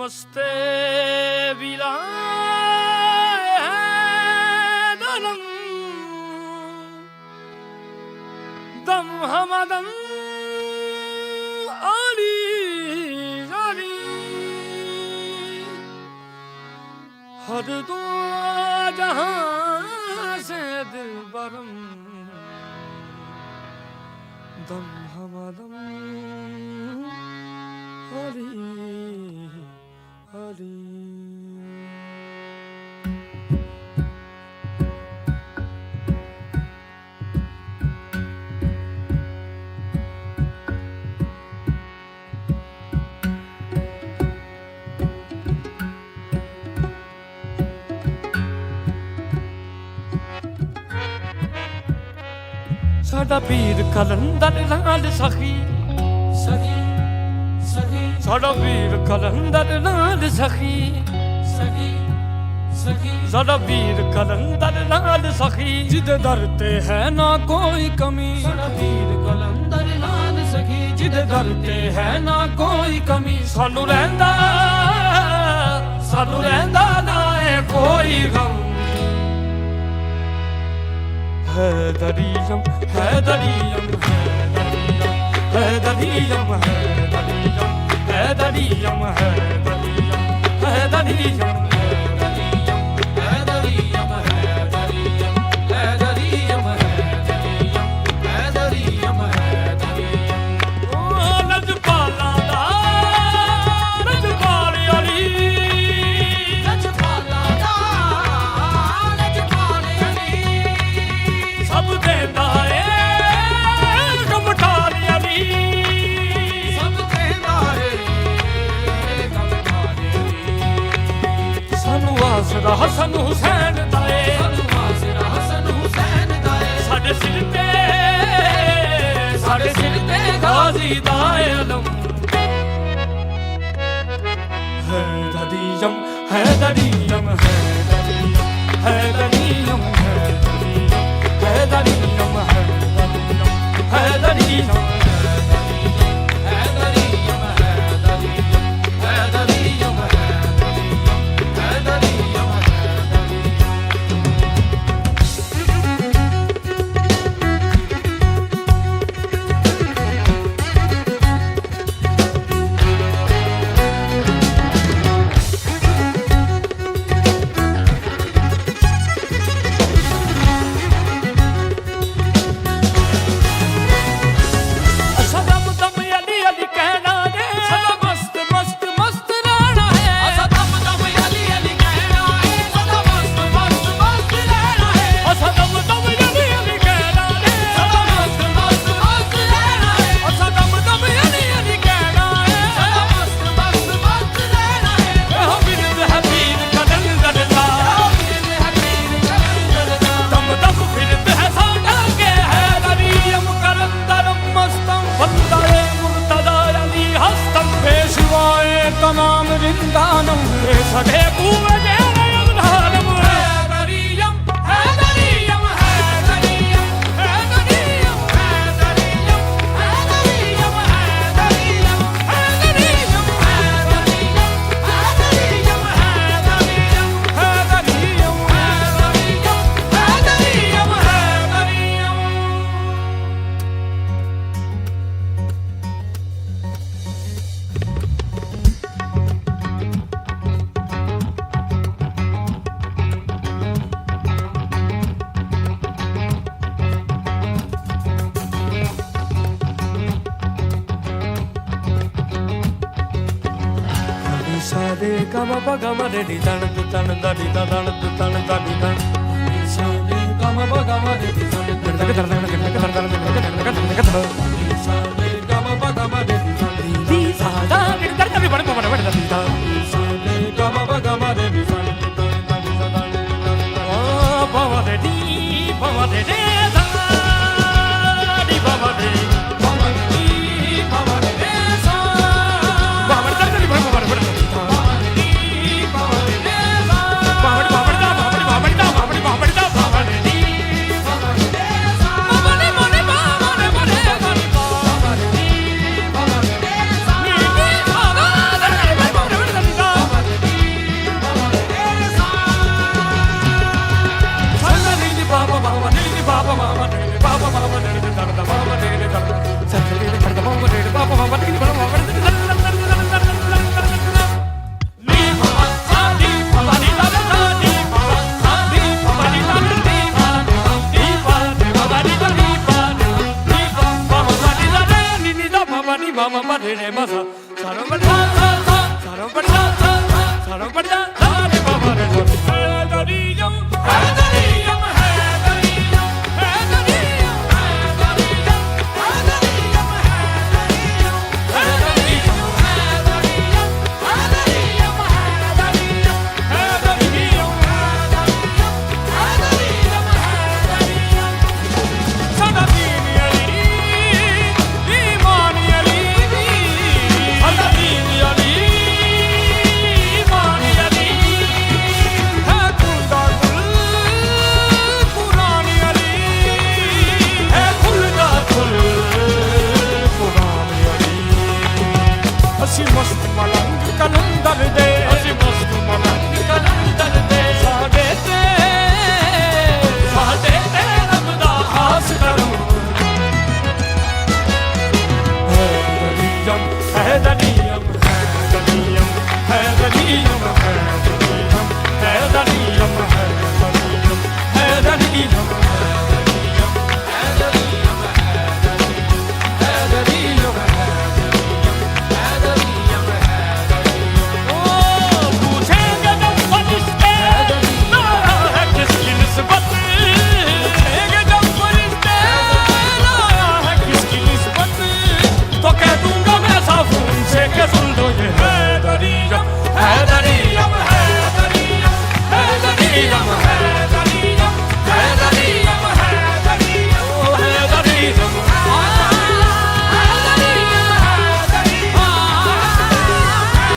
नमस्ते विलायदनं दं हमदम् आली जाली हर दो जहां से दिल बरम दम हमदम आली ਸਾਡਾ ਪੀਰ ਕਲੰਦਰ ਨਾਲ ਸਖੀ। ਸਖੀ ਸਖੀ। ਸਾਡਾ ਵੀਰ ਕਲੰਦਰ ਨਾਲ ਸਖੀ। ਸਖੀ ਸਖੀ। ਸਾਡਾ ਵੀਰ ਕਲੰਦਰ ਨਾਲ ਸਖੀ। ਜਿਹਦੇ ਦਰ ਤੇ ਹੈ ਨਾ ਕੋਈ ਕਮੀ। ਸਾਡਾ ਵੀਰ ਕਲੰਦਰ ਲਾਲ ਸਖੀ। ਜਿਹਦੇ ਦਰ ਤੇ ਹੈ ਨਾ ਕੋਈ ਕਮੀ। ਸਾਨੂੰ ਰਹਿੰਦਾ ਸਾਨੂੰ ਰਹਿੰਦਾ ਨਾ ਕੋਈ ਗਮ। 해달이염 해달이염 해달이염 해달이염 해달이염 해달이염 해달이염 해달이염 ਸਾਨੂੰ ਆਸਰਾ ਹਸਨ ਹੁਸੈਨ ਦਾ ਏ ਸਾਨੂੰ ਮਾਸਰਾ ਹਸਨ ਹੁਸੈਨ ਦਾ ਏ ਸਾਡੇ ਸਿਰ ਤੇ ਸਾਡੇ ਸਿਰ ਤੇ ਗਾਜ਼ੀ ਦਾ ਹੈ ਦਦੀਮ ਹੈ nossa regula. de ka ba ga ma de di tan tu tan da di da dan tu tan da di dan மம பதி ரே மச சரம் படி சரம்